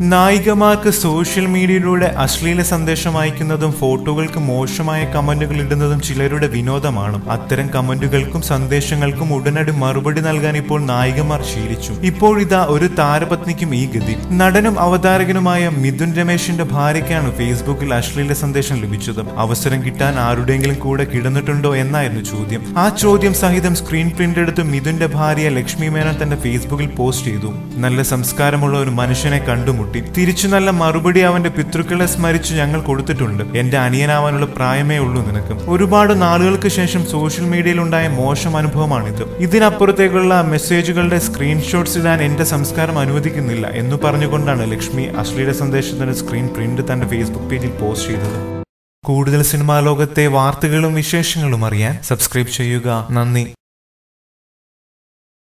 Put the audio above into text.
നായികമാർക്ക് social മീഡിയയിലൂടെ അശ്ലീല സന്ദേശം അയക്കുന്നതും ഫോട്ടോകൾക്ക് മോശമായ കമന്റുകൾ ഇടുന്നതും ചിലരുടെ വിനോദമാണ്. അത്തരം കമന്റുകൾക്കും സന്ദേശങ്ങൾക്കും ഉടനടി മറുപടി നൽകാൻ ഇപ്പോൾ നായികമാർ ശീലിച്ചു. ഇപ്പോഴിതാ ഒരു താരപത്നിക്കും ഈ ഗതി. നടനും അവതാരകനുമായ മിഥുൻ രമേശിന്റെ ഭാര്യയ്ക്കാണ് ഫേസ്ബുക്കിൽ അശ്ലീല സന്ദേശം ലഭിച്ചത്. അവസരം കിട്ടാൻ ആരുടെയെങ്കിലും കൂടെ കിടന്നിട്ടുണ്ടോ എന്നായിരുന്നു ചോദ്യം. ആ ചോദ്യം സഹിതം സ്ക്രീൻ പ്രിന്റ് എടുത്ത് മിഥുന്റെ ഭാര്യ ലക്ഷ്മി മേനോൻ തന്റെ ഫേസ്ബുക്കിൽ പോസ്റ്റ് ചെയ്തു. നല്ല സംസ്കാരമുള്ള ഒരു മനുഷ്യനെ കണ്ടുമുട്ടി. തിരിച്ചു നല്ല മറുപടി അവന്റെ പിതൃക്കളെ സ്മരിച്ച് ഞങ്ങൾ കൊടുത്തിട്ടുണ്ട്. എന്റെ അനിയനാവാനുള്ള പ്രായമേ ഉള്ളൂ നിനക്ക്. ഒരുപാട് നാളുകൾക്ക് ശേഷം സോഷ്യൽ മീഡിയയിൽ ഉണ്ടായ മോശം അനുഭവമാണിത്. ഇതിനപ്പുറത്തേക്കുള്ള മെസ്സേജുകളുടെ സ്ക്രീൻഷോട്ട്സ് ഇടാൻ എന്റെ സംസ്കാരം അനുവദിക്കുന്നില്ല എന്ന് പറഞ്ഞുകൊണ്ടാണ് ലക്ഷ്മി അശ്ലീല സന്ദേശത്തിന്റെ സ്ക്രീൻ പ്രിന്റ് തന്റെ ഫേസ്ബുക്ക് പേജിൽ പോസ്റ്റ് ചെയ്തത്. കൂടുതൽ സിനിമാ ലോകത്തെ വാർത്തകളും വിശേഷങ്ങളും അറിയാൻ സബ്സ്ക്രൈബ് ചെയ്യുക. നന്ദി.